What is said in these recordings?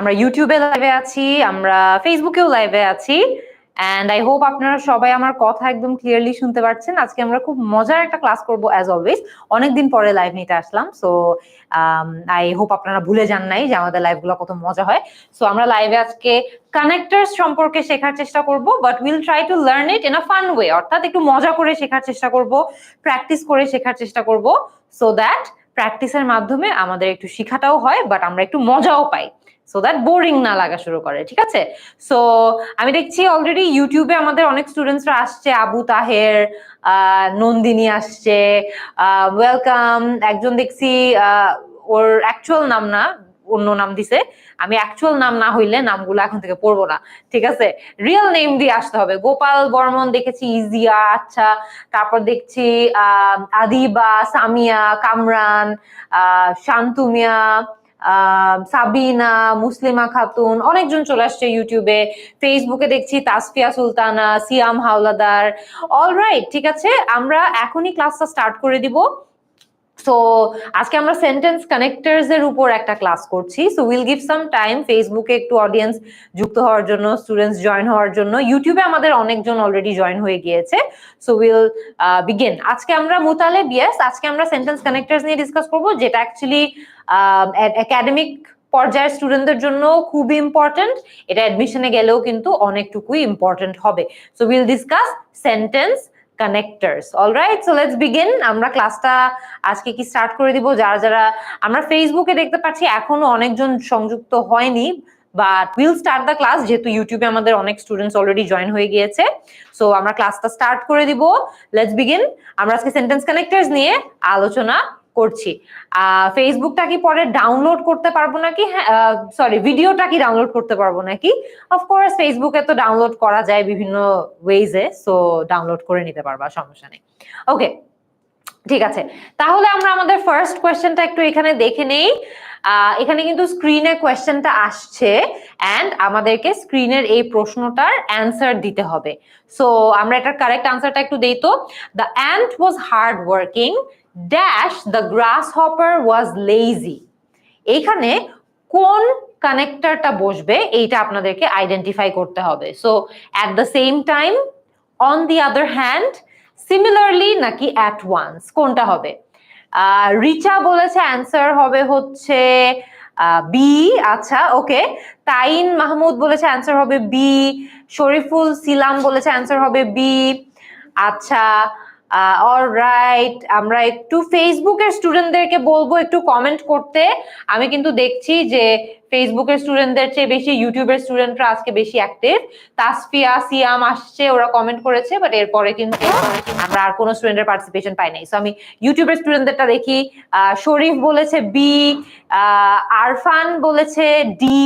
আমরা ইউটিউবে লাইভে আছি, আমরা ফেসবুকেও লাইভে আছি অ্যান্ড আই হোপ আপনারা সবাই আমার কথা একদম ক্লিয়ারলি শুনতে পারছেন। আজকে আমরা খুব মজার একটা ক্লাস করব অ্যাজ অলওয়েজ অনেকদিন পরে লাইভ নিতে আসলাম সো আই হোপ আপনারা ভুলে যান নাই যে আমাদের লাইভগুলো কত মজা হয়। সো আমরা লাইভে আজকে কানেক্টার্স সম্পর্কে শেখার চেষ্টা করব but will try to learn it in a fun way অর্থাৎ একটু মজা করে শেখার চেষ্টা করব প্র্যাকটিস করে শেখার চেষ্টা করব সো দ্যাট প্র্যাকটিসের মাধ্যমে আমাদের একটু শিখাটাও হয় বাট আমরা একটু মজাও পাই। সো দ্যাট বোরিং না লাগা শুরু করে ঠিক আছে? সো আমি দেখছি অলরেডি ইউটিউবে আমাদের অনেক স্টুডেন্টসরা আসছে আবু তাহের নন্দিনী আসছে ওয়েলকাম একজন দেখছি ওর অ্যাকচুয়াল নাম না অন্য নাম দিছে। আমি অ্যাকচুয়াল নাম না হইলে নামগুলো এখন থেকে পড়ব না ঠিক আছে? রিয়েল নেম দিয়ে আসতে হবে। গোপাল বর্মন দেখেছি ইজিয়া আচ্ছা। তারপর দেখছি আহ, আদিবা সামিয়া কামরান আহ, শান্তু মিয়া আহ, সাবিনা, মুসলিমা খাতুন, অনেকজন চলে আসছে ইউটিউবে। ফেসবুকে দেখছি তাসফিয়া সুলতানা, সিয়াম হাওলাদার। অলরাইট ঠিক আছে, আমরা এখনই ক্লাসটা স্টার্ট করে দিব। সো আজকে আমরা সেন্টেন্স কানেক্টরস এর উপর একটা ক্লাস করছি। So will give some time ফেসবুকে একটু অডিয়েন্স যুক্ত হওয়ার জন্য স্টুডেন্টস জয়েন হওয়ার জন্য। ইউটিউবে আমাদের অনেকজন অলরেডি জয়েন হয়ে গিয়েছে। সো উইল বিগিন আজকে আমরা মুতালে বিএস আজকে আমরা সেন্টেন্স কানেক্টার্স নিয়ে ডিসকাস করব, যেটা অ্যাকচুয়ালি একাডেমিক পর্যায়ের স্টুডেন্টদের জন্য খুবই ইম্পর্টেন্ট এটা অ্যাডমিশনে গেলেও কিন্তু অনেকটুকুই ইম্পর্টেন্ট হবে। So will discuss sentence connectors alright so let's begin আমরা ক্লাসটা আজকে কি স্টার্ট করে দিব? যারা যারা আমরা ফেসবুকে দেখতে পাচ্ছি, এখনও অনেকজন সংযুক্ত হয়নি but will start the class যেহেতু ইউটিউবে আমাদের অনেক স্টুডেন্টস অলরেডি জয়েন হয়ে গিয়েছে। সো আমরা ক্লাসটা স্টার্ট করে দিব। লেটস বিগিন আমরা আজকে সেন্টেন্স কানেক্টরস নিয়ে আলোচনা করছি। ফেসবুকটা কি পরে ডাউনলোড করতে পারব নাকি? সরি ভিডিওটা কি ডাউনলোড করতে পারব নাকি? অফকোর্স ফেসবুকে তো ডাউনলোড করা যায় বিভিন্ন ওয়েজে সো ডাউনলোড করে নিতে পারবা, সমস্যা নেই। ওকে ঠিক আছে। তাহলে আমরা আমাদের ফার্স্ট কোয়েশ্চেনটা একটু এখানে দেখে নেই। এখানে কিন্তু স্ক্রিনে কোয়েশ্চেনটা আসছে অ্যান্ড আমাদেরকে স্ক্রিনের এই প্রশ্নটার অ্যান্সার দিতে হবে। সো আমরা এটার কারেক্ট আনসারটা একটু দেই তো। The ant was hard working dash the grasshopper was lazy এইখানে কোন কানেক্টরটা বসবে এইটা আপনাদেরকে আইডেন্টিফাই করতে হবে। So at the same time on the other hand similarly নাকি অ্যাট ওয়ান্স কোনটা হবে? রিচা বলেছে অ্যান্সার হবে হচ্ছে বি আচ্ছা ওকে। তাইন মাহমুদ বলেছে অ্যান্সার হবে বি শরীফুল সিলাম বলেছে অ্যান্সার হবে বি আচ্ছা অলরাইট আমরা একটু ফেসবুকের স্টুডেন্টদেরকে বলব একটু কমেন্ট করতে। আমি কিন্তু দেখছি যে ফেসবুকের স্টুডেন্টদের চেয়ে বেশি ইউটিউবের স্টুডেন্টরা আজকে বেশি অ্যাক্টিভ তাসফিয়া, সিয়াম আসছে, ওরা কমেন্ট করেছে বাট এরপরে কিন্তু আমরা আর কোনো স্টুডেন্টের পার্টিসিপেশন পাই নাই। সো আমি ইউটিউবের স্টুডেন্টদেরটা দেখি। শরীফ বলেছে বি আরফান বলেছে ডি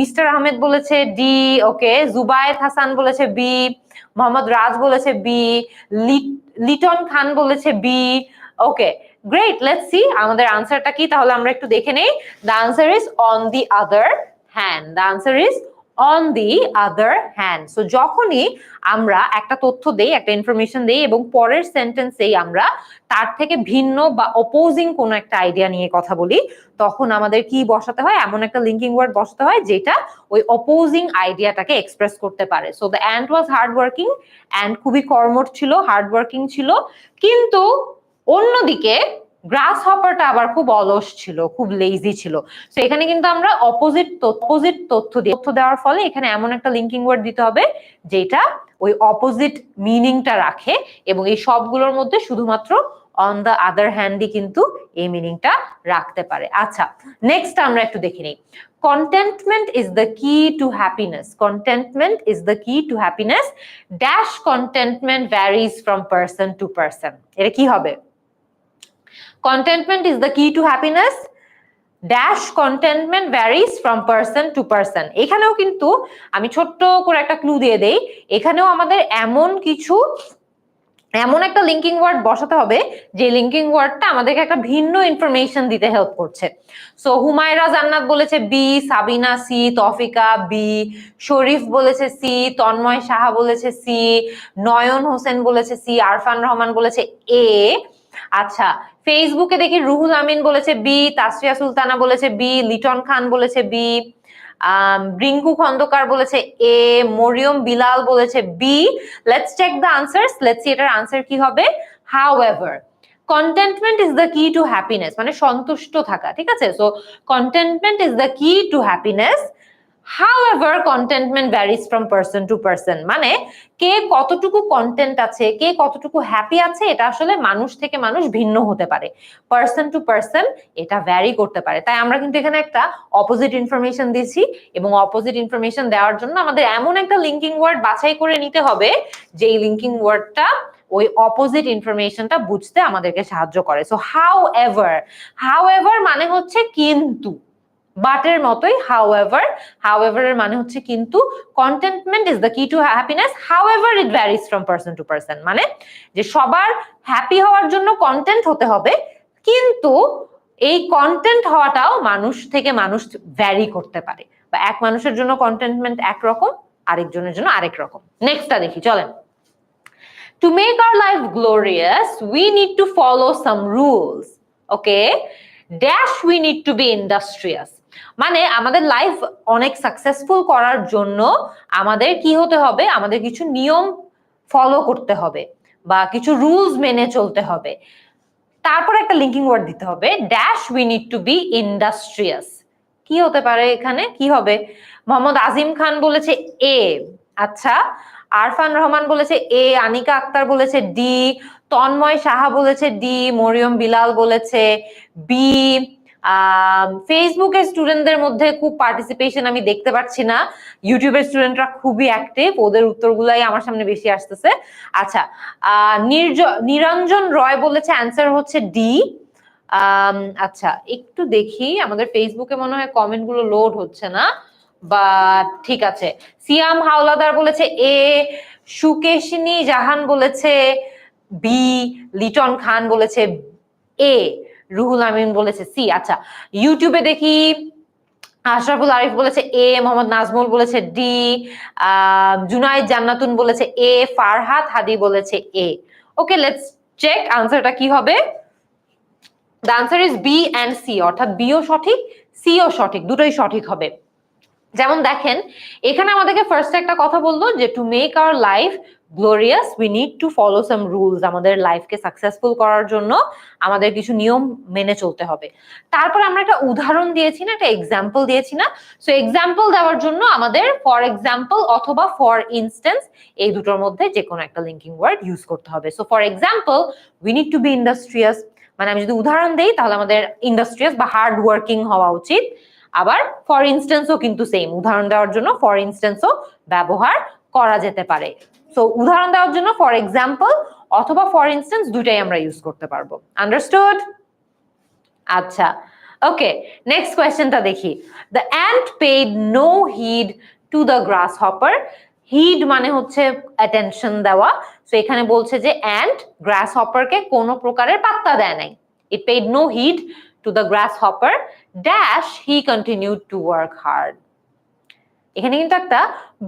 মিস্টার আহমেদ বলেছে ডি ওকে জুবায়েদ হাসান বলেছে বি মোহাম্মদ রাজ বলেছে বি লিটন খান বলেছে B okay great let's see আমাদের আনসারটা কি, তাহলে আমরা একটু দেখে নেই। The answer is on the other hand the answer is on the other hand so যখনই আমরা একটা তথ্য দেই, একটা ইনফরমেশন দেই এবং পরের সেন্টেন্সেই আমরা তার থেকে ভিন্ন বা অপোজিং কোনো একটা আইডিয়া নিয়ে কথা বলি, তখন আমাদের কি বসাতে হয়? এমন একটা লিঙ্কিং ওয়ার্ড বসাতে হয় যেটা ওই অপোজিং আইডিয়াটাকে এক্সপ্রেস করতে পারে। So the ant was hard working and খুবই কর্মঠ ছিল হার্ড ওয়ার্কিং ছিল। কিন্তু অন্যদিকে গ্রাস হপারটা আবার খুব অলস ছিল, খুব লেজি ছিল। তো এখানে কিন্তু আমরা অপোজিট অপোজিট তথ্য দিয়ে, তথ্য দেওয়ার ফলে এখানে এমন একটা লিঙ্কিং ওয়ার্ড দিতে হবে, যেটা ওই অপোজিট মিনিংটা রাখে এবং এই সবগুলোর মধ্যে শুধুমাত্র অন দ্য আদার হ্যান্ডই কিন্তু এই মিনিংটা রাখতে পারে। আচ্ছা নেক্সট আমরা একটু দেখে নিই। Contentment is the key to happiness contentment is the key to happiness dash contentment varies from person to person এটা কি হবে? Contentment is the key to happiness. Dash contentment varies from person to person এখানেও কিন্তু আমি ছোট্ট করে একটা clue দিয়ে দেই। এখানেও আমাদের এমন কিছু, এমন একটা লিঙ্কিং ওয়ার্ড বসাতে হবে, যে লিঙ্কিং ওয়ার্ডটা আমাদেরকে একটা ভিন্ন ইনফরমেশন দিতে হেল্প করছে। সো হুমায়রা জান্নাত বলেছে B Sabina C Tofika B Sharif বলেছে সি তন্ময় সাহা বলেছে সি নয়ন হোসেন বলেছে সি আরফান রহমান বলেছে এ আচ্ছা ফেসবুকে দেখি রুহুল আমিন বলেছে বি তাসরিয়া সুলতানা বলেছে বি লিটন খান বলেছে বি ব্রিঙ্কু খন্দকার বলেছে এ মরিয়ম বিলাল বলেছে B let's check the answer let's see এটার আনসার কি হবে। However contentment is the key to happiness মানে সন্তুষ্ট থাকা, ঠিক আছে? So contentment is the key to happiness however contentment varies from person to person মানে কে কতটুকু কন্টেন্ট আছে, কে কতটুকু হ্যাপি আছে, এটা আসলে মানুষ থেকে মানুষ ভিন্ন হতে পারে। পার্সন টু পার্সন এটা ভ্যারি করতে পারে। তাই আমরা কিন্তু এখানে একটা অপোজিট ইনফরমেশন দিয়েছি এবং অপোজিট ইনফরমেশন দেওয়ার জন্য আমাদের এমন একটা লিঙ্কিং ওয়ার্ড বাছাই করে নিতে হবে, যে লিঙ্কিং ওয়ার্ডটা ওই অপোজিট ইনফরমেশনটা বুঝতে আমাদেরকে সাহায্য করে। So however however মানে হচ্ছে কিন্তু। বাটের মতোই হাউ এভার হাউ এভার এর মানে হচ্ছে কিন্তু contentment is the key to happiness however it varies from person to person মানে যে সবার হ্যাপি হওয়ার জন্য কন্টেন্ট হতে হবে কিন্তু এই কন্টেন্ট হওয়াটাও মানুষ থেকে মানুষ ভ্যারি করতে পারে। বা এক মানুষের জন্য কন্টেন্টমেন্ট একরকম আরেকজনের জন্য আরেক রকম। নেক্সটটা দেখি চলেন। To make our life glorious we need to follow some rules okay Dash, we need to be industrious. মানে আমাদের লাইফ অনেক সাকসেসফুল করার জন্য আমাদের কি হতে হবে? আমাদের কিছু নিয়ম ফলো করতে হবে বা কিছু রুলস মেনে চলতে হবে। তারপর একটা লিঙ্কিং ওয়ার্ড দিতে হবে dash we need to be industrious কি হতে পারে এখানে? কি হবে? মোহাম্মদ আজিম খান বলেছে এ আচ্ছা। আরফান রহমান বলেছে এ আনিকা আক্তার বলেছে ডি তন্ময় সাহা বলেছে ডি মরিয়ম বিলাল বলেছে বি ফেসবুকের স্টুডেন্টদের মধ্যে খুব পার্টিসিপেশন আমি দেখতে পাচ্ছি না। ইউটিউবের স্টুডেন্টরা খুবই অ্যাক্টিভ ওদের উত্তরগুলাই আমার সামনে বেশি আসতেছে। আচ্ছা নিরঞ্জন রয় বলেছে অ্যান্সার হচ্ছে ডি আচ্ছা একটু দেখি, আমাদের ফেসবুকে মনে হয় কমেন্টগুলো লোড হচ্ছে না বা ঠিক আছে। সিয়াম হাওলাদার বলেছে এ, সুকেশিনী জাহান বলেছে বি, লিটন খান বলেছে এ। রুহুল আমিন বলেছে, সি আচ্ছা ইউটিউবে দেখি, আশরাফুল আরিফ বলেছে, এ, মোহাম্মদ নাজমুল বলেছে, ডি জুনাইদ জান্নাতুন বলেছে, এ, ফারহাদ হাদি বলেছে, এ। ওকে লেটস চেক আনসারটা কি হবে? The answer is B and C অর্থাৎ বিও সঠিক সিও সঠিক, দুটোই সঠিক হবে। যেমন দেখেন, এখানে আমাদেরকে ফার্স্ট একটা কথা বলল যে to make our life glorious we need to follow some rules আমাদের লাইফকে সাকসেসফুল করার জন্য আমাদের কিছু নিয়ম মেনে চলতে হবে। তারপর আমরা একটা উদাহরণ দিয়েছি না, একটা এক্সাম্পল দিয়েছি না। সো এক্সাম্পল দেওয়ার জন্য আমাদের ফর এক্সাম্পল অথবা ফর ইনস্টেন্স এই দুটোর মধ্যে যে কোনো একটা লিঙ্কিং ওয়ার্ড ইউজ করতে হবে। So for example we need to be industrious মানে আমি যদি উদাহরণ দিই, তাহলে আমাদের ইন্ডাস্ট্রিয়াস বা হার্ড ওয়ার্কিং হওয়া উচিত। আবার ফর ইনস্টেন্সও কিন্তু সেম উদাহরণ দেওয়ার জন্য ফর ইনস্টেন্সও ব্যবহার করা যেতে পারে। সো উদাহরণ দেওয়ার জন্য ফর এক্সাম্পল অথবা ফর ইনস্টেন্স দুইটাই আমরা ইউজ করতে পারব। আন্ডারস্টুড আচ্ছা ওকে নেক্সট কোয়েশ্চেনটা দেখি। The ant paid no heed to the grasshopper heed মানে হচ্ছে অ্যাটেনশন দেওয়া। সো এখানে বলছে যে অ্যান্ড গ্রাস হপারকে কোনো প্রকারের পাত্তা দেয় নাই। It paid no heed the grasshopper dash he continued to work hard এখানে কিন্তু একটা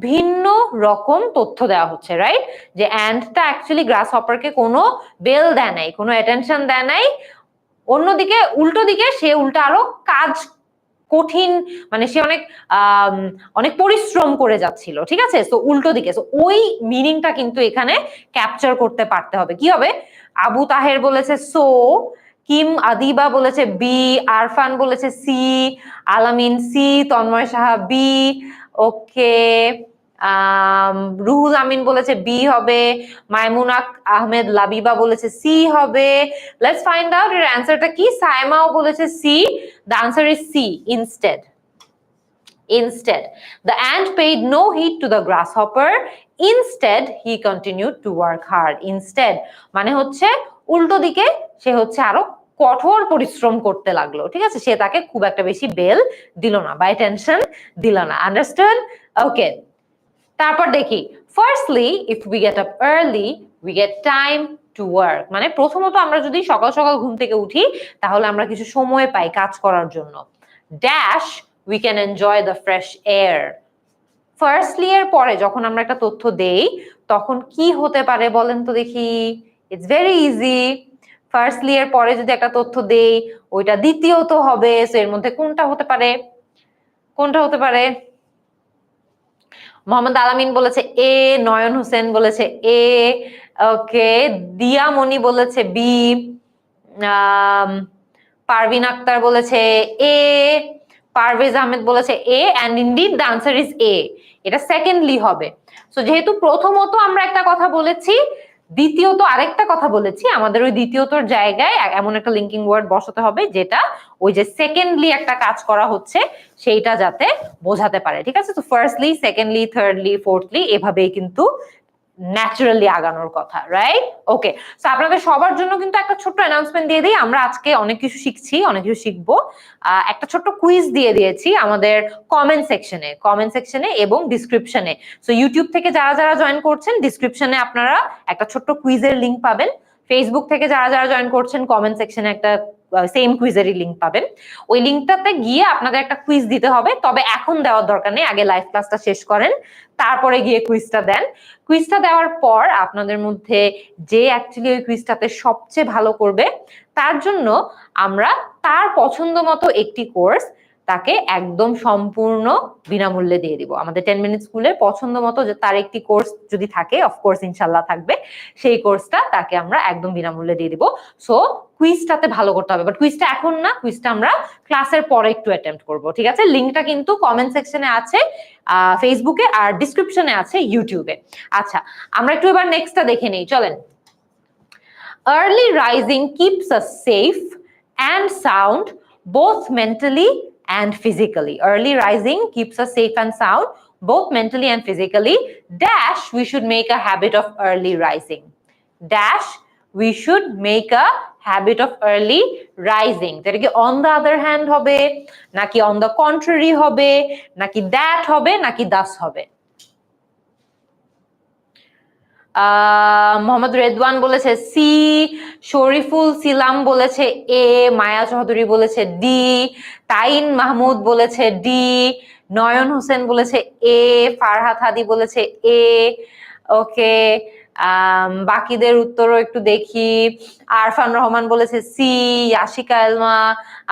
ভিন্ন রকম তথ্য দেওয়া হচ্ছে রাইট যে অ্যান্ডটা অ্যাকচুয়ালি গ্রাস হপারকে কোনো বেল দেয় নাই, কোনো অ্যাটেনশন দেয় নাই। অন্যদিকে, উল্টো দিকে, সে উল্টা আরও কাজ কঠিন মানে সে অনেক অনেক পরিশ্রম করে যাচ্ছিল, ঠিক আছে? তো উল্টো দিকে তো ওই মিনিংটা কিন্তু এখানে ক্যাপচার করতে পারতে হবে। কি হবে? আবু তাহের বলেছে সো কিম আদিবা বলেছে বি আরফান বলেছে C Alamin C Tanmoy Saha B okay Ruhul Amin বলেছে বি হবে মাইমুনাক আহমেদ লাবিবা বলেছে সি হবে লেটস ফাইন্ড আউট এর অ্যান্সারটা কি সাইমাও বলেছে C the answer is C instead Instead, the ant paid no heed to the grasshopper. Instead, he continued to work hard. Instead, মানে হচ্ছে উল্টো দিকে সে হচ্ছে আরও কঠোর পরিশ্রম করতে লাগল, ঠিক আছে? সে তাকে খুব একটা বেশি বেল দিল না বাই টেনশন দিল না আন্ডারস্ট্যান্ড ওকে তারপর দেখি firstly if we get up early we get time to work মানে প্রথমত আমরা যদি সকাল সকাল ঘুম থেকে উঠি, তাহলে আমরা কিছু সময় পাই কাজ করার জন্য। Dash we can enjoy the fresh air firstly এর পরে যখন আমরা একটা তথ্য দেই, তখন কি হতে পারে বলেন তো দেখি? ইটস ভেরি ইজি ফার্স্টলি এর পরে যদি একটা তথ্য দেই, ওইটা দ্বিতীয়ত হবে সো এর মধ্যে কোনটা হতে পারে? কোনটা হতে পারে? মোহাম্মদ আলামিন বলেছে এ নয়ন হোসেন বলেছে এ ওকে দিয়ামণি বলেছে বি পারভিন আক্তার বলেছে এ পারভেজ আহমেদ বলেছে A and indeed the answer is A এটা সেকেন্ডলি হবে. সো যেহেতু প্রথমত আমরা একটা কথা বলেছি দ্বিতীয়ত আরেকটা কথা বলেছি, আমাদের ওই দ্বিতীয়তর জায়গায় এমন একটা লিঙ্কিং ওয়ার্ড বসাতে হবে যেটা ওই যে সেকেন্ডলি একটা কাজ করা হচ্ছে, সেইটা যাতে বোঝাতে পারে, ঠিক আছে? তো ফার্স্টলি সেকেন্ডলি থার্ডলি ফোর্থলি এভাবেই কিন্তু ন্যাচারালি আগানোর কথা রাইট ওকে তো আপনাদের সবার জন্য কিন্তু একটা ছোট্ট অ্যানাউন্সমেন্ট দিয়ে দিই। আমরা আজকে অনেক কিছু শিখছি, অনেক কিছু শিখব। একটা ছোট্ট কুইজ দিয়ে দিয়েছি আমাদের কমেন্ট সেকশনে কমেন্ট সেকশনে এবং ডিসক্রিপশনে সো ইউটিউব থেকে যারা যারা জয়েন করছেন ডিসক্রিপশনে আপনারা একটা ছোট্ট কুইজের লিঙ্ক পাবেন। ফেসবুক থেকে যারা যারা জয়েন করছেন কমেন্ট সেকশনে একটা সেম কুইজেরই লিঙ্ক পাবেন। ওই লিঙ্কটাতে গিয়ে আপনাদের একটা কুইজ দিতে হবে। তবে এখন দেওয়ার দরকার নেই, আগে লাইভ ক্লাসটা শেষ করেন, তারপরে গিয়ে কুইজটা দেন। কুইজটা দেওয়ার পর আপনাদের মধ্যে যে অ্যাকচুয়ালি ওই কুইজটাতে সবচেয়ে ভালো করবে, তার জন্য আমরা তার পছন্দ মতো একটি কোর্স তাকে একদম সম্পূর্ণ বিনামূল্যে দিয়ে দিব। আমাদের টেন মিনিট স্কুলের পছন্দ মতো তার একটি কোর্স যদি থাকে অফকোর্স ইনশাল্লাহ থাকবে। সেই কোর্সটা তাকে আমরা একদম বিনামূল্যে দিয়ে দিব। সো কুইজটাতে ভালো করতে হবে। বাট কুইজটা এখন না কুইজটা আমরা ক্লাসের পরে একটু অ্যাটেম্প করব, ঠিক আছে? লিঙ্কটা কিন্তু কমেন্ট সেকশনে আছে ফেসবুকে আর ডিসক্রিপশনে আছে ইউটিউবে আচ্ছা আমরা একটু এবার নেক্সটটা দেখে নেই, চলেন। Early rising keeps a safe and sound both mentally and physically. Early rising keeps us safe and sound, both mentally and physically. Dash, we should make a habit of early rising. Dash, we should make a habit of early rising. যেটা কি on the other hand হবে নাকি on the contrary হবে নাকি that হবে নাকি thus হবে মোহাম্মদ রেদওয়ান বলেছে সি শরীফুল সিলাম বলেছে এ মায়া চৌধুরী বলেছে ডি তাইন মাহমুদ বলেছে ডি নয়ন হোসেন বলেছে এ ফারহাত হাদি বলেছে এ ওকে বাকিদের উত্তরও একটু দেখি। আরফান রহমান বলেছে সি ইয়াশিকা এলমা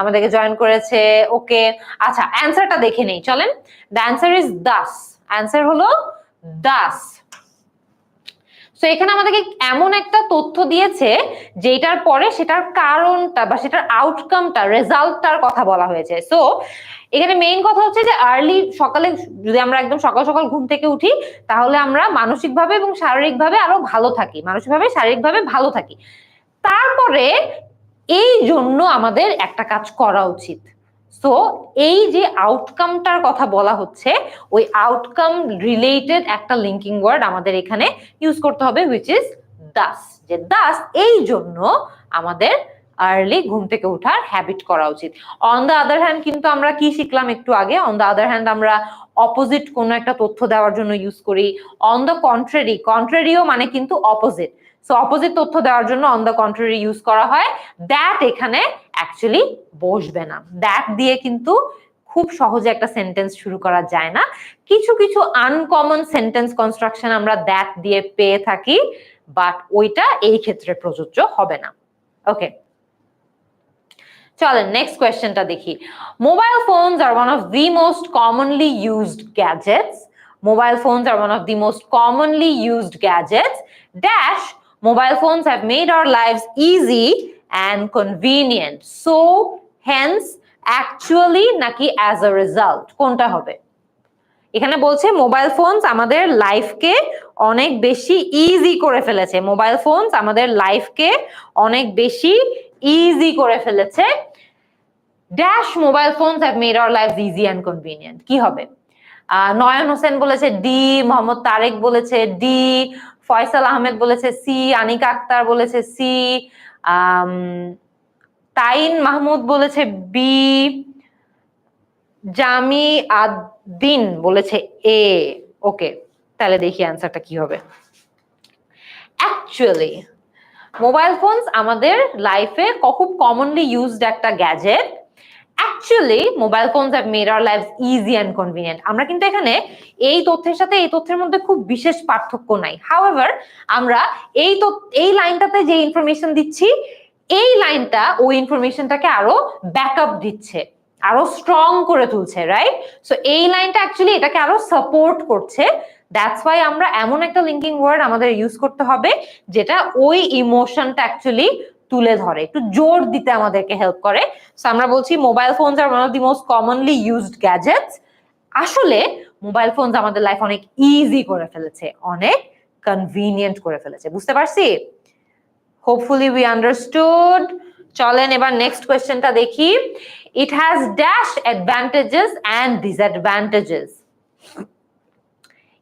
আমাদেরকে জয়েন করেছে, ওকে। আচ্ছা অ্যান্সারটা দেখে নেই, চলেন। The answer is thus answer হলো দাস তো এখানে আমাদেরকে এমন একটা তথ্য দিয়েছে যেটার পরে সেটার কারণটা বা সেটার আউটকামটা রেজাল্টটার কথা বলা হয়েছে। সো এখানে মেইন কথা হচ্ছে যে আর্লি সকালে, যদি আমরা একদম সকাল সকাল ঘুম থেকে উঠি, তাহলে আমরা মানসিকভাবে এবং শারীরিকভাবে আরও ভালো থাকি। মানসিকভাবে, শারীরিকভাবে ভালো থাকি। তারপরে এই জন্য আমাদের একটা কাজ করা উচিত। সো এই যে আউটকামটার কথা বলা হচ্ছে, ওই আউটকাম রিলেটেড একটা লিঙ্কিং ওয়ার্ড আমাদের এখানে ইউজ করতে হবে হুইচ ইজ দাস যে দাস এই জন্য আমাদের আর্লি ঘুম থেকে ওঠার হ্যাবিট করা উচিত। অন দ্য আদার হ্যান্ড কিন্তু আমরা কি শিখলাম একটু আগে? অন দ্য আদার হ্যান্ড আমরা অপোজিট কোনো একটা তথ্য দেওয়ার জন্য ইউজ করি। অন দ্য কন্ট্রারি কন্ট্রারিও মানে কিন্তু অপোজিট সো অপোজিট তথ্য দেওয়ার জন্য অন দ্য কন্ট্রারি ইউজ করা হয়। দ্যাট এখানে অ্যাকচুয়ালি বসবে না। দ্যাট দিয়ে কিন্তু খুব সহজে একটা সেন্টেন্স শুরু করা যায় না। কিছু কিছু আনকমন সেন্টেন্স কনস্ট্রাকশন আমরা দ্যাট দিয়ে পেয়ে থাকি বাট ওইটা এই ক্ষেত্রে প্রযোজ্য হবে না। ওকে চলেন নেক্সট কোয়েশ্চেনটা দেখি। Mobile phones are one of the most commonly used gadgets mobile phones are one of the most commonly used gadgets. Dash, mobile phones have made our lives easy and convenient. So, hence, actually নাকি as a result কোনটা হবে? এখানে বলছে mobile phones আমাদের লাইফকে অনেক বেশি easy করে ফেলেছে। মোবাইল ফোনস আমাদের লাইফকে অনেক বেশি ইজি করে ফেলেছে। Dash mobile phones have made our life easy and convenient কি হবে? নয়ন হোসেন বলেছে ডি মোহাম্মদ তারেক বলেছে ডি ফয়সাল আহমেদ বলেছে সি, আনিকা আক্তার বলেছে সি তাইন মাহমুদ বলেছে বি, জামি আদিন বলেছে এ। ওকে, তাহলে দেখি অ্যান্সারটা কি হবে। অ্যাকচুয়ালি মোবাইল ফোনস আমাদের লাইফে খুব কমনলি ইউজড একটা gadget actually mobile phones have made our life easy and convenient আমরা কিন্তু এখানে এই তথ্যের সাথে এই তথ্যের মধ্যে খুব বিশেষ পার্থক্য নাই। হাউএভার আমরা এই এই লাইনটাতে যে ইনফরমেশন দিচ্ছি, এই লাইনটা ওই ইনফরমেশনটাকে আরও ব্যাকআপ দিচ্ছে, আরও স্ট্রং করে তুলছে রাইট সো এই লাইনটা অ্যাকচুয়ালি এটাকে আরও সাপোর্ট করছে। দ্যাটস ওয়াই আমরা এমন একটা লিঙ্কিং ওয়ার্ড আমাদের ইউজ করতে হবে, যেটা ওই ইমোশনটা অ্যাকচুয়ালি তুলে ধরে, একটু জোর দিতে আমাদেরকে হেল্প করে। সো আমরা বলছি mobile phones R one of the most commonly used gadgets আসলে মোবাইল ফোনস আমাদের লাইফ অনেক ইজি করে ফেলেছে, অনেক কনভিনিয়েন্ট করে ফেলেছে, বুঝতে পারছি? হোপফুলি উই আন্ডারস্টুড চলেন এবার নেক্সট কোয়েশ্চেনটা দেখি। It has dash advantages and disadvantages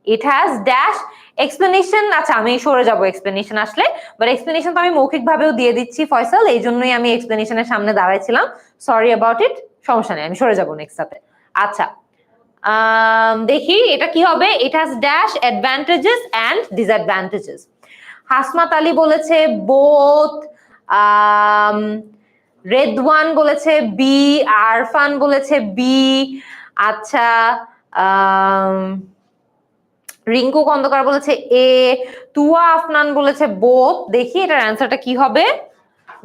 it has dash explanation আচ্ছা আমি সরে যাব এক্সপ্লেনেশন আসলে বাট এক্সপ্লেনেশন তো আমি মৌখিক ভাবেও দিয়ে দিচ্ছি, ফয়সাল, এই জন্যই আমি এক্সপ্লেনেশনের সামনে দাঁড়াইছিলাম। সরি অ্যাবাউট ইট সমস্যা নেই, আমি সরে যাব নেক্সট সাথে আচ্ছা দেখি এটা কি হবে? It has dash advantages and disadvantages Hasmat Ali বলেছে বোথ রেদওয়ান বলেছে বি আরফান বলেছে বি আচ্ছা রিঙ্কু খন্দকার বলেছে, এ, তুয়া আফনান বলেছে বোথ দেখি এটার অ্যান্সারটা কি হবে?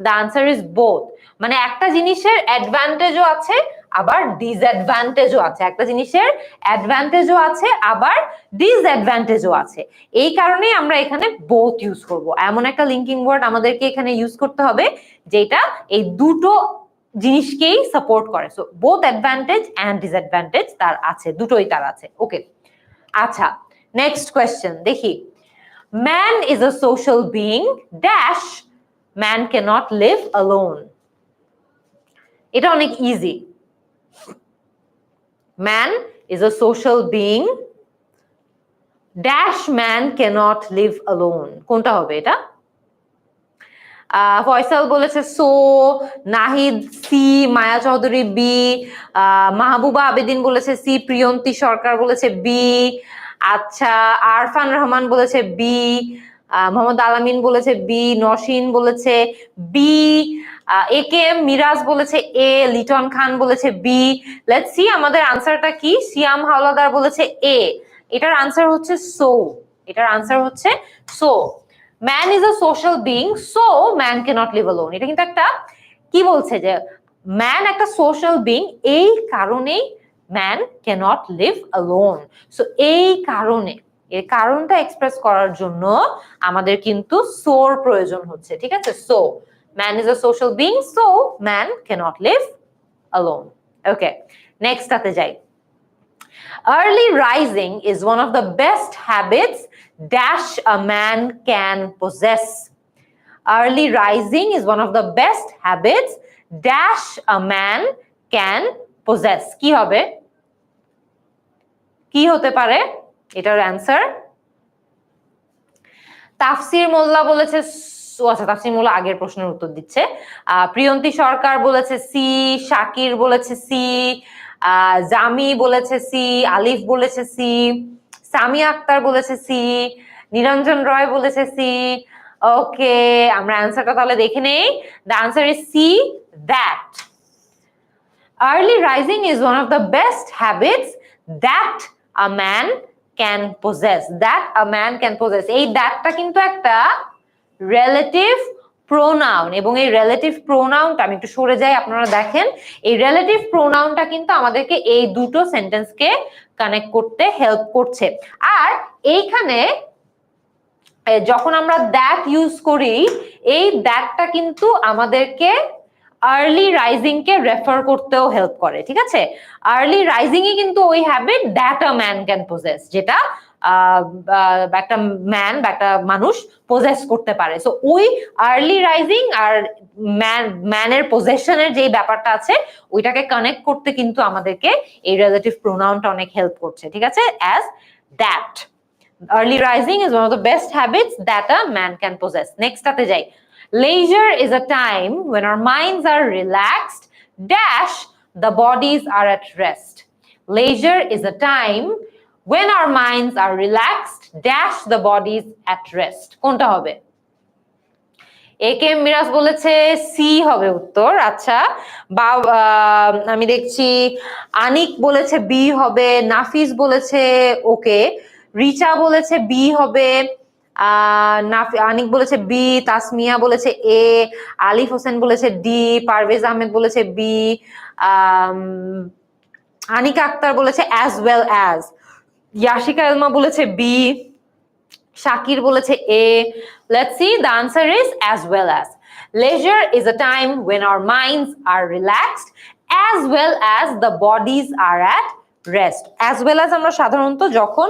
দ্য আনসার ইজ বোথ মানে একটা জিনিসের অ্যাডভান্টেজও আছে, আবার ডিসঅ্যাডভান্টেজও আছে। একটা জিনিসের অ্যাডভান্টেজও আছে, আবার ডিসঅ্যাডভান্টেজও আছে। এই কারণেই আমরা এখানে বোথ ইউজ করব। এমন একটা লিঙ্কিং ওয়ার্ড আমাদেরকে এখানে ইউজ করতে হবে, যেটা এই দুটো জিনিসকেই সাপোর্ট করে। So both advantage and disadvantage তার আছে, দুটোই তার আছে। ওকে আচ্ছা নেক্সট কোয়েশ্চেন দেখি man is a social being dash man can't live alone এটা অনেক easy man is a social being dash man can't live alone কোনটা হবে এটা ফয়সাল বলেছে so Nahid C Maya Chowdhury B Mahbuba Abedin বলেছে C Priyanti সরকার বলেছে B আচ্ছা আরফান রহমান বলেছে বি মোহাম্মদ আলামিন বলেছে বি, নসীন বলেছে B A K M Miraj বলেছে এ, লিটন খান বলেছে বি। লেটস সি আমাদের আনসারটা কি? সিয়াম হাওলাদার বলেছে এ। এটার আনসার হচ্ছে সো এটার আনসার হচ্ছে so man is a social being so man can not live alone এটা কিন্তু একটা, কি বলছে যে ম্যান একটা সোশ্যাল বিং এই কারণেই man can't live alone so এই কারণে, এর কারণটা এক্সপ্রেস করার জন্য আমাদের কিন্তু সোর প্রয়োজন হচ্ছে, ঠিক আছে? So man is a social being so man can't live alone okay নেক্সটটাতে যাই। Early rising is one of the best habits dash a man can possess. Early rising is one of the best habits dash a man can possess. কি হবে? কি হতে পারে? এটার answer তাফসির মোল্লা বলেছে আচ্ছা তাফসির মোল্লা আগের প্রশ্নের উত্তর দিচ্ছে। প্রিয়ন্তী সরকার বলেছে সি, শাকির বলেছে সি জামি বলেছে সি, আলিফ বলেছে সি সামি আক্তার বলেছে সি, নিরঞ্জন রয় বলেছে সি। ওকে আমরা অ্যান্সারটা তাহলে দেখে নেই। The answer is C that Early rising is one of the best habits that a man can possess. That a man can possess. এই দ্যাটটা কিন্তু একটা রিলেটিভ প্রোনাউন এবং এই রিলেটিভ প্রোনাউনটা আমি একটু সরে যাই, আপনারা দেখেন, এই রিলেটিভ প্রোনাউনটা কিন্তু আমাদেরকে এই দুটো সেন্টেন্সকে কানেক্ট করতে হেল্প করছে আর এইখানে যখন আমরা দ্যাট ইউজ করি, এই দ্যাটটা কিন্তু আমাদেরকে আর্লি রাইজিং কে রেফার করতেও হেল্প করে, ঠিক আছে? আর্লি রাইজিং ই কিন্তু ওই habit that a man can possess যেটা একটা ম্যান বা একটা মানুষ পোজেস করতে পারে। সো ওই আর্লি রাইজিং আর ম্যান ম্যানের পোজেশনের যে ব্যাপারটা আছে, ওইটাকে কানেক্ট করতে কিন্তু আমাদেরকে এই রিলেটিভ প্রোনাউনটা অনেক হেল্প করছে, ঠিক আছে? As that rising is one of the best habits that a man can possess next তাতে যাই। Leisure is a time when our minds are relaxed dash the bodies are at rest leisure is a time when our minds are relaxed dash the bodies at rest কোনটা হবে এ K M Miraj বলেছে C হবে উত্তর আচ্ছা বা আমি দেখছি আনিক বলেছে বি হবে নাফিস বলেছে ওকে রিচা বলেছে বি হবে আনিক বলেছে বি, তাসমিয়া বলেছে এ, আলিফ হোসেন বলেছে ডি, পারভেজ আহমেদ বলেছে বি আনিকা আক্তার বলেছে as well as Yashika Elma বলেছে বি, শাকির বলেছে A. Let's see the answer is as well as leisure is a time when our minds are relaxed as well as the bodies are at rest as well as আমরা সাধারণত যখন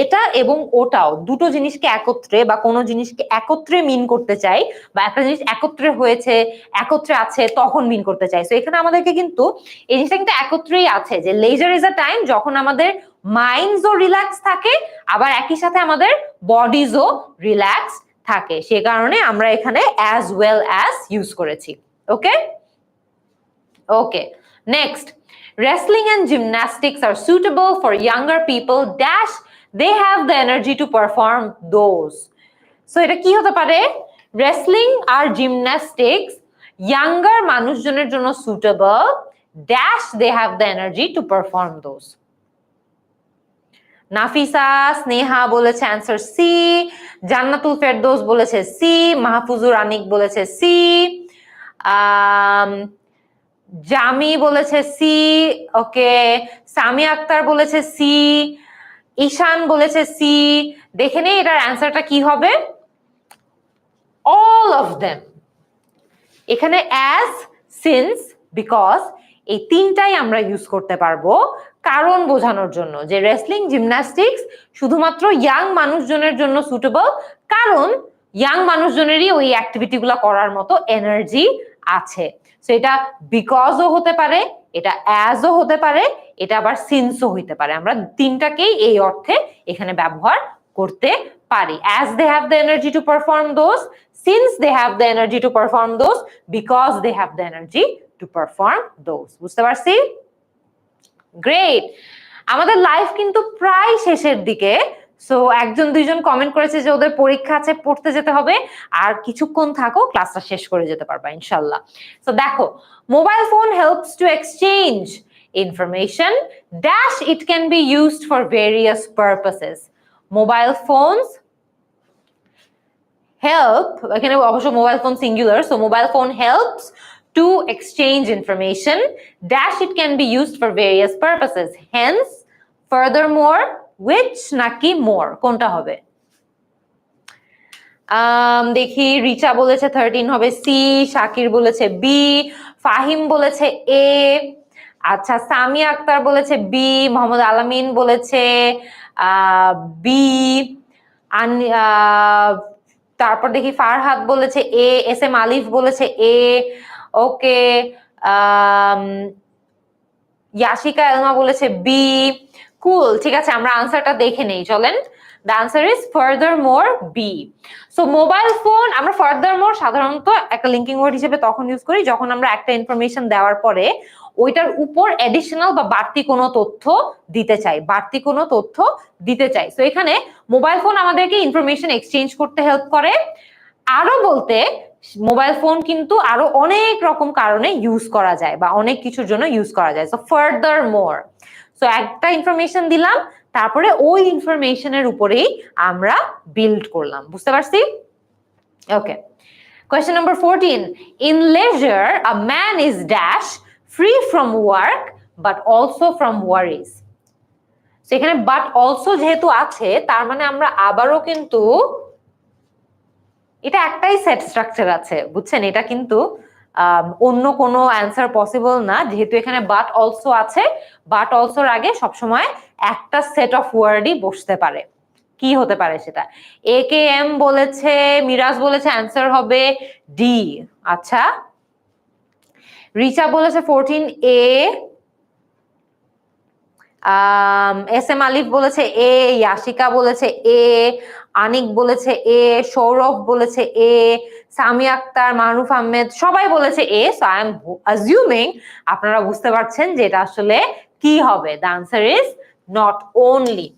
এটা এবং ওটাও দুটো জিনিসকে একত্রে বা কোনো জিনিসকে একত্রে মিন করতে চাই বা একটা জিনিস একত্রে হয়েছে, একত্রে আছে, তখন মিন করতে চাই। তো এখানে আমাদেরকে কিন্তু এই জিনিসটা কিন্তু একত্রেই আছে যে লেজার ইজ আ টাইম যখন আমাদের মাইন্ডসও রিল্যাক্স থাকে, আবার একই সাথে আমাদের বডিজও রিল্যাক্স থাকে। সে কারণে আমরা এখানে অ্যাজ ওয়েল অ্যাজ ইউজ করেছি। Okay okay next wrestling and gymnastics are suitable for younger people dash they have the energy to perform those so এটা কি হতে পারে wrestling আর gymnastics younger মানুষজনের জন্য suitable dash they have the energy to perform those Nafisa Sneha বলেছে answer C Jannatul Ferdous বলেছে C Mahfuzur আনিক বলেছে C জামি বলেছে সি, ওকে, সামি আক্তার বলেছে সি, ঈশান বলেছে সি। দেখে নেই এটার অ্যান্সারটা কি হবে? অল অফ দেম এখানে অ্যাজ সিন্স বিকজ এই তিনটাই আমরা ইউজ করতে পারব কারণ বোঝানোর জন্য যে রেসলিং জিমন্যাস্টিক্স শুধুমাত্র ইয়াং মানুষজনের জন্য সুটেবল কারণ ইয়াং মানুষজনেরই ওই অ্যাক্টিভিটিগুলো করার মতো এনার্জি আছে। সো এটা বিকজও হতে পারে, এটা অ্যাজও হতে পারে, এটা আবার সিন্সও হইতে পারে। আমরা তিনটাকেই এই অর্থে এখানে ব্যবহার করতে পারি। As they have the energy to perform those since they have the energy to perform those because they have the energy to perform those বুঝতে পারছি? গ্রেট আমাদের লাইফ কিন্তু প্রায় শেষের দিকে সো একজন দুইজন কমেন্ট করেছে যে ওদের পরীক্ষা আছে, পড়তে যেতে হবে। আর কিছুক্ষণ থাকো ক্লাসটা শেষ করে যেতে পারবা ইনশাল্লাহ সো দেখো mobile phone helps to exchange information dash it can be used for various purposes mobile phones help এখানে অবশ্য mobile phone singular so mobile phone helps to exchange information. Dash, it can be used for various purposes. Hence, furthermore which নাকি more? কোনটা হবে? দেখি, রিচা বলেছে thirteen হবে C Shakir বলেছে B Fahim বলেছে এ আচ্ছা সামি আক্তার বলেছে বি মোহাম্মদ আলামিন বলেছে বি তারপর দেখি ফারহাদ বলেছে এ এস এম আলিফ বলেছে এ ওকে ইয়াশিকা এলমা বলেছে বি কুল ঠিক আছে, আমরা আনসারটা দেখে নেই, চলেন। The answer is furthermore B so mobile phone আমরা ফার্দার মোর সাধারণত একটা লিঙ্কিং ওয়ার্ড হিসেবে তখন ইউজ করি, যখন আমরা একটা ইনফরমেশন দেওয়ার পরে ওইটার উপর এডিশনাল বা বাড়তি কোনো তথ্য দিতে চাই, বাড়তি কোনো তথ্য দিতে চাই। সো এখানে মোবাইল ফোন আমাদেরকে ইনফরমেশন এক্সচেঞ্জ করতে হেল্প করে। আরও বলতে মোবাইল ফোন কিন্তু আরও অনেক রকম কারণে ইউজ করা যায় বা অনেক কিছুর জন্য ইউজ করা যায়। সো ফার্দার মোর সো একটা ইনফরমেশন দিলাম, তারপরে ওই ইনফরমেশনের উপরেই আমরা বিল্ড করলাম। বুঝতে পারছি? Okay question number fourteen in leisure a man is dash free from work but also from worries সেখানে বাট অলসো যেহেতু আছে, তার মানে আমরা আবারও কিন্তু, এটা একটাই সেট স্ট্রাকচার আছে, বুঝছেন? এটা কিন্তু অন্য কোনো অ্যান্সার পসিবল না। যেহেতু এখানে বাট অলসো আছে। বাট অলসোর আগে সবসময় একটা সেট অফ ওয়ার্ডই বসতে পারে। কি হতে পারে সেটা? এ কে এম বলেছে, মিরাজ বলেছে অ্যান্সার হবে ডি আচ্ছা। রিচা বলেছে ফোরটিন এ এস এম আলিফ বলেছে এ ইয়াশিকা বলেছে এ আনিক বলেছে এ, সৌরভ বলেছে এ, সামি আক্তার মারুফ আহমেদ, সবাই বলেছে এ সো আই এম অ্যাজিউমিং আপনারা বুঝতে পারছেন যে এটা আসলে কি হবে। The answer is not only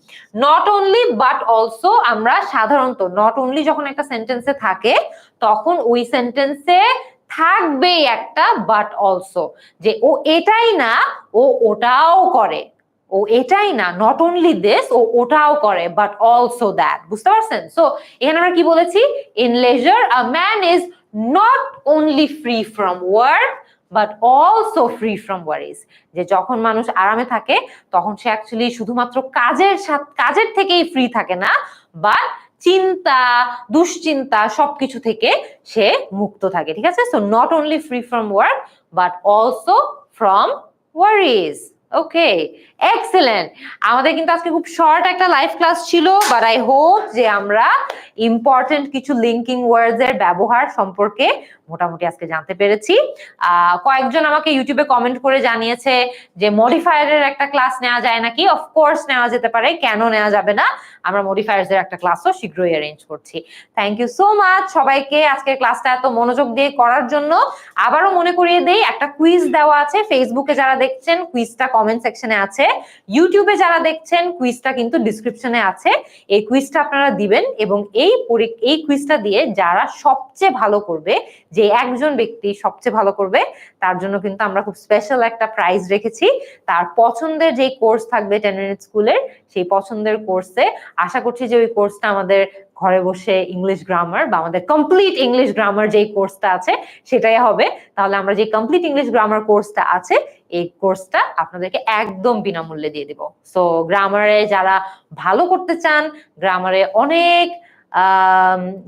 not only but also আমরা সাধারণত নট ওনলি যখন একটা সেন্টেন্সে থাকে, তখন ওই সেন্টেন্সে থাকবেই একটা বাট অলসো যে ও এটাই না, ও ওটাও করে। ও এটাই না নট অনলি দিস ও ওটাও করে বাট অলসো দ্যাট বুঝতে পারছেন? সো এখানে আমরা কি বলেছি? In leisure a man is not only free from work but also free from worries যে যখন মানুষ আরামে থাকে, তখন সে অ্যাকচুয়ালি শুধুমাত্র কাজের সাথে, কাজের থেকেই ফ্রি থাকে না বাট চিন্তা, দুশ্চিন্তা সবকিছু থেকে সে মুক্ত থাকে, ঠিক আছে? So not only free from work but also from worries okay excellent আমাদের কিন্তু আজকে খুব শর্ট একটা লাইভ ক্লাস ছিল বাট আই হোপ যে আমরা ইম্পর্টেন্ট কিছু লিঙ্কিং ওয়ার্ডস এর ব্যবহার সম্পর্কে মোটামুটি আজকে জানতে পেরেছি। কয়েকজন আমাকে ইউটিউবে কমেন্ট করে জানিয়েছে যে মডিফায়ারের একটা ক্লাস নেওয়া যায় নাকি? অফকোর্স নেওয়া যেতে পারে, কেন নেওয়া যাবে না? আমরা মডিফায়ার্স এর একটা ক্লাসও শীঘ্রই অ্যারেঞ্জ করছি। থ্যাংক ইউ সো মাচ সবাইকে আজকের ক্লাসটা এত মনোযোগ দিয়ে করার জন্য। আবারও মনে করিয়ে দেই, একটা কুইজ দেওয়া আছে ফেসবুকে যারা দেখছেন কুইজটা কমেন্ট সেকশনে আছে। ইউটিউবে যারা দেখছেন কুইজটা কিন্তু ডিসক্রিপশনে আছে। এই কুইজটা আপনারা দিবেন এবং এই এই কুইজটা দিয়ে যারা সবচেয়ে ভালো করবে, যে একজন ব্যক্তি সবচেয়ে ভালো করবে, তার জন্য কিন্তু আমরা খুব স্পেশাল একটা প্রাইজ রেখেছি। তার পছন্দের যে কোর্স থাকবে টেন মিনিট স্কুলের সেই পছন্দের কোর্সে আশা করছি যে ওই কোর্সটা আমাদের ঘরে বসে ইংলিশ গ্রামার বা আমাদের কমপ্লিট ইংলিশ গ্রামার যেই কোর্সটা আছে, সেটাই হবে। তাহলে আমরা যে কমপ্লিট ইংলিশ গ্রামার কোর্সটা আছে এই কোর্সটা আপনাদেরকে একদম বিনামূল্যে দিয়ে দিব। সো গ্রামারে যারা ভালো করতে চান গ্রামারে অনেক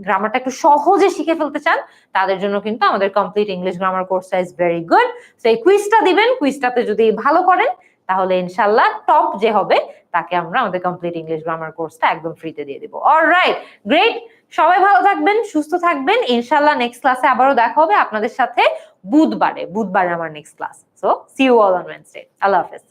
গ্রামারটা একটু সহজে শিখে ফেলতে চান, তাদের জন্য কিন্তু আমাদের কমপ্লিট ইংলিশ গ্রামার কোর্সটা ইজ ভেরি গুড সো এই কুইজটা দিবেন কুইজটাতে যদি ভালো করেন, তাহলে ইনশাল্লাহ টপ যে হবে, তাকে আমরা আমাদের কমপ্লিট ইংলিশ গ্রামার কোর্সটা একদম ফ্রিতে দিয়ে দিব। অলরাইট গ্রেট সবাই ভালো থাকবেন, সুস্থ থাকবেন। ইনশাল্লাহ নেক্সট ক্লাসে আবারও দেখা হবে আপনাদের সাথে। বুধবারে বুধবারে আমার next class so see you all on Wednesday আল্লাহ হাফেজ।